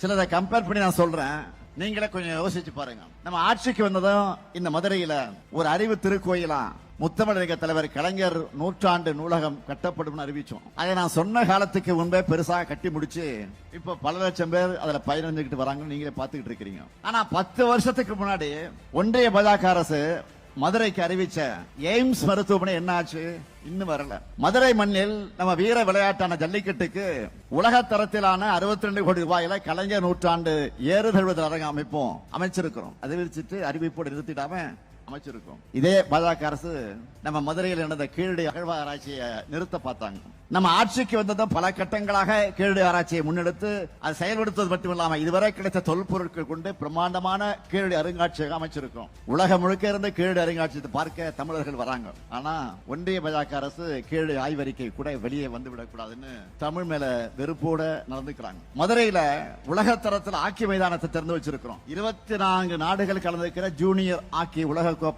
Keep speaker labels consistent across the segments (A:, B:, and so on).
A: சிலதை கம்பேர் பண்ணி நான் சொல்றேன். நீங்களே கொஞ்சம் யோசிச்சு பாருங்க. நம்ம ஆட்சிக்கு வந்ததும் இந்த மதுரையில ஒரு அறிவு திருக்கோயிலா முத்தமிழக தலைவர் கலைஞர் நூற்றாண்டு நூலகம் கட்டப்படும் அறிவிச்சோம். அதை நான் சொன்ன காலத்துக்கு முன்பே பெருசா கட்டி முடிச்சு இப்ப பல லட்சம் பேர் அதுல பயனடைஞ்சுக்கிட்டு வராங்கன்னு நீங்களே பாத்துக்கிட்டு இருக்கிறீங்க. ஆனா பத்து வருஷத்துக்கு முன்னாடி ஒன்றிய பாஜக அரசு மதுரைக்கு அறிவிச்ச எய்ம்ஸ் மருத்துவமனை என்ன ஆச்சு இன்னும் வரல. மதுரை மண்ணில் நம்ம வீர விளையாட்டான ஜல்லிக்கட்டுக்கு உலக தரத்திலான 62 கோடி ரூபாயில கலைஞர் நூற்றாண்டு ஏறுதழுவதல் அரங்கம் அமைப்போம். அமைச்சிருக்கிறோம். அதை விரிச்சிட்டு அறிவிப்போடு நிறுத்திடாம அமைச்சிருக்கோம். இதே பாஜக அரசு நம்ம மதுரையில் நடந்த கீழடி அகழ்வாராய்ச்சியை நிறுத்த பார்த்தாங்க. நம்ம ஆட்சிக்கு வந்ததும் பல கட்டங்களாக கீழடி ஆராய்ச்சியை முன்னெடுத்து அதை செயல்படுத்துவது மட்டுமில்லாம இதுவரை கிடைத்த தொல்பொருட்கள் கொண்டு பிரம்மாண்டமான கீழடி அருங்காட்சியகம் அமைச்சிருக்கோம். உலகம் முழுக்க இருந்து கீழடி அருங்காட்சியத்தை பார்க்க தமிழர்கள் வராங்க. ஆனா ஒன்றிய பாஜக அரசு கீழடி ஆய்வறிக்கை கூட வெளியே வந்து விடக்கூடாதுன்னு தமிழ் மேல வெறுப்போட நடந்துக்கிறாங்க. மதுரையில உலக தரத்தில் ஆக்கி மைதானத்தை திறந்து வச்சிருக்கிறோம். இருபத்தி நான்கு நாடுகள் கலந்துக்கிற ஜூனியர் ஆக்கி உலக com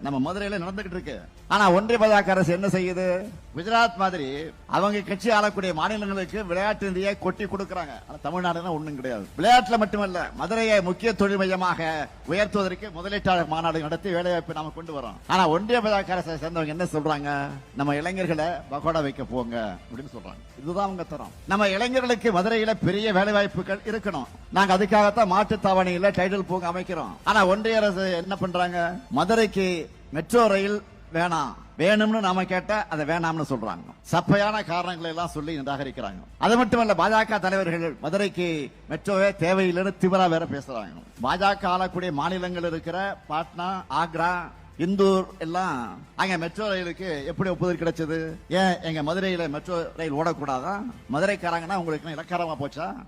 A: நம்ம மதுரையில நடந்துகிட்டு இருக்கு. ஆனா ஒன்றிய பாஜக அரசு என்ன செய்யுது? குஜராத் மாதிரி அவங்க கட்சி ஆளக்கூடிய மாநிலங்களுக்கு விளையாட்டு நிதியை கொட்டி கொடுக்கறாங்க. ஆனா தமிழ்நாடுனா ஒண்ணும் கிடையாது. விளையாட்டுல மட்டுமல்ல மதுரையை முக்கிய தொழில் மையமாக உயர்த்துவதற்கு முதலீட்டாளர் மாநாடு நடத்தி வேலைவாய்ப்பை நாம கொண்டு வரோம். ஆனா ஒன்றிய பாஜக அரசை சேர்ந்தவங்க என்ன சொல்றாங்க? நம்ம இளைஞர்களை பகோடா வைக்க போங்க அப்படின்னு சொல்றாங்க. இதுதான் அவங்க தரம். நம்ம இளைஞர்களுக்கு மதுரையில பெரிய வேலை வாய்ப்புகள் இருக்கணும். நாங்க அதுக்காகத்தான் மாட்டுத்தாவணியில டைட்டில் பூங்கா அமைக்கிறோம். ஆனா ஒன்றிய அரசு என்ன பண்றாங்க? மதுரைக்கு மெட்ரோ ரயில் வேணாம். வேணும்னு நாம கேட்ட அதை வேணாம்னு சொல்றாங்க. சப்பையான காரணங்களை எல்லாம் சொல்லி நிராகரிக்கிறாங்க. அது மட்டுமல்ல பாஜக தலைவர்கள் மதுரைக்கு மெட்ரோவே தேவையில்லைன்னு திமிரா வேற பேசுறாங்க. பாஜக ஆளக்கூடிய மாநிலங்கள் இருக்கிற பாட்னா ஆக்ரா இந்தூர் எல்லாம் அங்க மெட்ரோ ரயிலுக்கு எப்படி ஒப்புதல் கிடைச்சது? ஏன் எங்க மதுரையில மெட்ரோ ரயில் ஓடக்கூடாதா? மதுரைக்காரங்கன்னா உங்களுக்கு இலக்காரமா போச்சா?